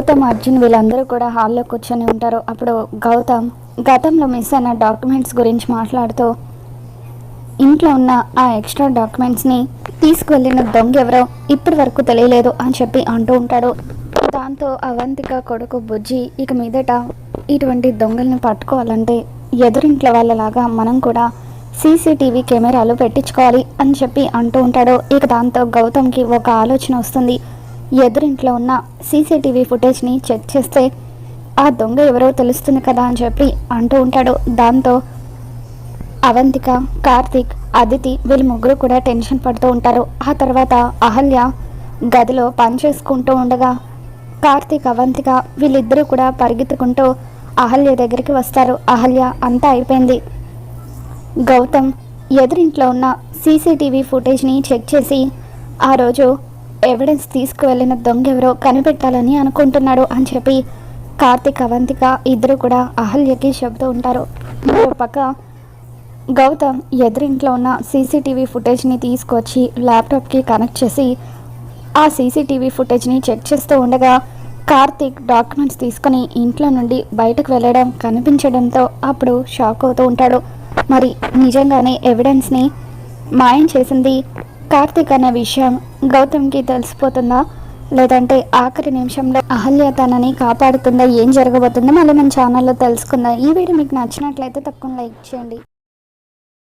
గౌతమ్ అర్జున్ వీళ్ళందరూ కూడా హాల్లో కూర్చొని ఉంటారు. అప్పుడు గౌతమ్ గతంలో మిస్ అయిన డాక్యుమెంట్స్ గురించి మాట్లాడుతూ ఇంట్లో ఉన్న ఆ ఎక్స్ట్రా డాక్యుమెంట్స్ని తీసుకువెళ్ళిన దొంగ ఎవరో ఇప్పటి వరకు తెలియలేదు అని చెప్పి అంటూ ఉంటాడు. దాంతో అవంతిక కొడుకు బుజ్జి ఇక మీదట ఇటువంటి దొంగల్ని పట్టుకోవాలంటే ఎదురింట్లో వాళ్ళలాగా మనం కూడా సీసీటీవీ కెమెరాలు పెట్టించుకోవాలి అని చెప్పి అంటూ ఉంటాడు. ఇక దాంతో గౌతమ్కి ఒక ఆలోచన వస్తుంది. ఎదురింట్లో ఉన్న సీసీటీవీ ఫుటేజ్ని చెక్ చేస్తే ఆ దొంగ ఎవరో తెలుస్తుంది కదా అని చెప్పి అంటూ ఉంటాడు. దాంతో అవంతిక కార్తీక్ అదితి వీళ్ళు ముగ్గురు కూడా టెన్షన్ పడుతూ ఉంటారు. ఆ తర్వాత అహల్య గదిలో పని చేసుకుంటూ ఉండగా కార్తీక్ అవంతిక వీళ్ళిద్దరూ కూడా పరిగెత్తుకుంటూ అహల్య దగ్గరికి వస్తారు. అహల్య అంతా అయిపోయింది. గౌతమ్ ఎదురింట్లో ఉన్న సీసీటీవీ ఫుటేజ్ని చెక్ చేసి ఆ రోజు ఎవిడెన్స్ తీసుకువెళ్ళిన దొంగ ఎవరో కనిపెట్టాలని అనుకుంటున్నాడు అని చెప్పి కార్తీక్ అవంతిక ఇద్దరు కూడా అహల్యకి చెబుతూ ఉంటారు. మరో పక్క గౌతమ్ ఎదురింట్లో ఉన్న సీసీటీవీ ఫుటేజ్ని తీసుకొచ్చి ల్యాప్టాప్కి కనెక్ట్ చేసి ఆ సీసీటీవీ ఫుటేజ్ని చెక్ చేస్తూ ఉండగా కార్తీక్ డాక్యుమెంట్స్ తీసుకొని ఇంట్లో నుండి బయటకు వెళ్ళడం కనిపించడంతో అప్పుడు షాక్ అవుతూ ఉంటాడు. మరి నిజంగానే ఎవిడెన్స్ని మాయం చేసింది కార్తీక్ అనే విషయం గౌతమ్కి తెలిసిపోతుందా? లేదంటే ఆఖరి నిమిషంలో అహల్య తనని కాపాడుతుందా? ఏం జరగబోతుందో మళ్ళీ మన ఛానల్లో తెలుసుకుందాం. ఈ వీడియో మీకు నచ్చినట్లయితే తప్పకుండా లైక్ చేయండి.